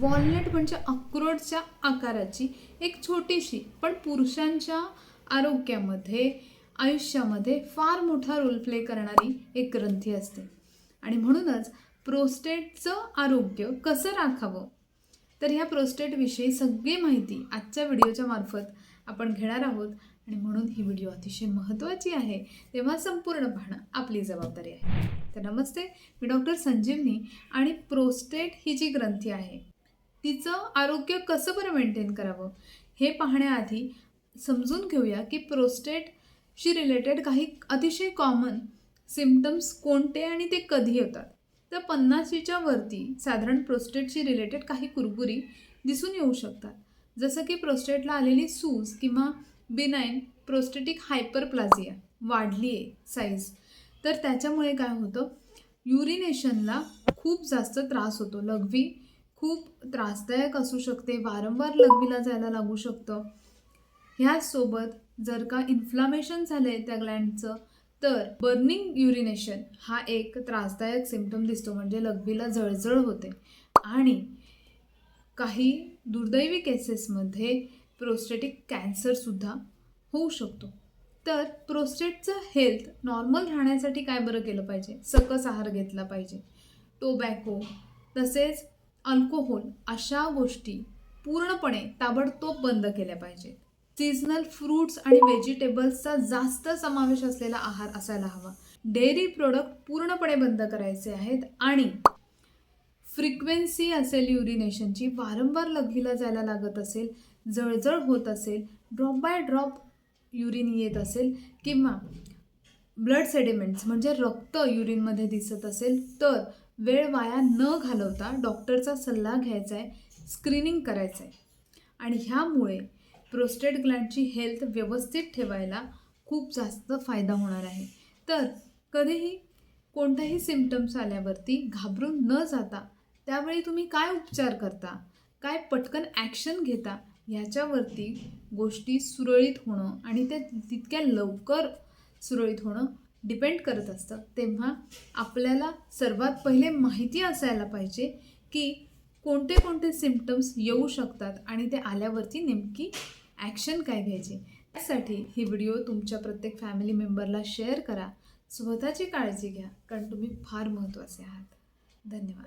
Walnut म्हणजे अक्रोडच्या आकाराची एक छोटीशी पण पुरुषांच्या आरोग्यामध्ये आयुष्यामध्ये फार मोठा रोल प्ले करणारी एक ग्रंथी असते. आणि म्हणूनच प्रोस्टेटचं आरोग्य कसं राखावं? तर ह्या प्रोस्टेटविषयी सगळी माहिती आजच्या व्हिडिओच्या मार्फत आपण घेणार आहोत. आणि म्हणून ही व्हिडिओ अतिशय महत्त्वाची आहे तेव्हा संपूर्ण पाहणं आपली जबाबदारी आहे. तर नमस्ते मी डॉक्टर संजीवनी आणि प्रोस्टेट ही जी ग्रंथी आहे तिचं आरोग्य कसं बरं मेंटेन करावं? हे पाहण्याआधी समजून घेऊया की प्रोस्टेटशी रिलेटेड काही अतिशय कॉमन सिम्पटम्स कोणते आणि ते कधी होतात तर पन्नासीच्या वरती साधारण प्रोस्टेटशी रिलेटेड काही कुरबुरी दिसून येऊ शकतात. जसं की प्रोस्टेटला आलेली सूज किंवा बिनाईन प्रोस्टेटिक हायपरप्लाझिया वाढली आहे साईज तर त्याच्यामुळे काय होतं? युरिनेशनला खूप जास्त त्रास होतो. लघवी खूप त्रासदायक असू शकते वारंवार लघवीला जायला लागू शकतं. ह्याचसोबत जर का इन्फ्लामेशन झालं आहे त्या ग्लँडचं तर बर्निंग युरिनेशन हा एक त्रासदायक सिम्पटम दिसतो म्हणजे लघवीला जळजळ होते. आणि काही दुर्दैवी केसेसमध्ये प्रोस्टेटिक कॅन्सरसुद्धा होऊ शकतो. तर प्रोस्टेटचं हेल्थ नॉर्मल राहण्यासाठी काय बरं केलं पाहिजे? सकस आहार घेतला पाहिजे. टोबॅको तसेच अल्कोहोल अशा गोष्टी पूर्णपणे ताबडतोब बंद केल्या पाहिजेत. सीझनल फ्रूट्स आणि व्हेजिटेबल्सचा जास्त समावेश असलेला आहार असायला हवा. डेअरी प्रोडक्ट पूर्णपणे बंद करायचे आहेत आणि फ्रिक्वेन्सी असेल युरिनेशनची वारंवार लघवीला जायला लागत असेल जळजळ होत असेल ड्रॉप बाय ड्रॉप युरिन येत असेल किंवा ब्लड सेडिमेंट्स म्हणजे रक्त युरिनमध्ये दिसत असेल तर वेळ वाया न घालवता डॉक्टरचा सल्ला घ्यायचा आहे स्क्रीनिंग करायचं आहे आणि ह्यामुळे प्रोस्टेट ग्लँडची हेल्थ व्यवस्थित ठेवायला खूप जास्त फायदा होणार आहे. तर कधीही कोणताही सिम्पटम्स आल्यावरती घाबरून न जाता त्यावेळी तुम्ही काय उपचार करता काय पटकन ॲक्शन घेता ह्याच्यावरती गोष्टी सुरळीत होणं आणि त्या तितक्या लवकर सुरळीत होणं डिपेंड करत असतं. तेव्हा आपल्याला सर्वात पहिले माहिती असायला पाहिजे की कोणते कोणते सिम्पटम्स येऊ शकतात आणि ते आल्यावरती नेमकी ॲक्शन काय घ्यायची. त्यासाठी ही व्हिडिओ तुमच्या प्रत्येक फॅमिली मेंबरला शेअर करा. स्वतःची काळजी घ्या कारण तुम्ही फार महत्त्वाचे आहात. धन्यवाद.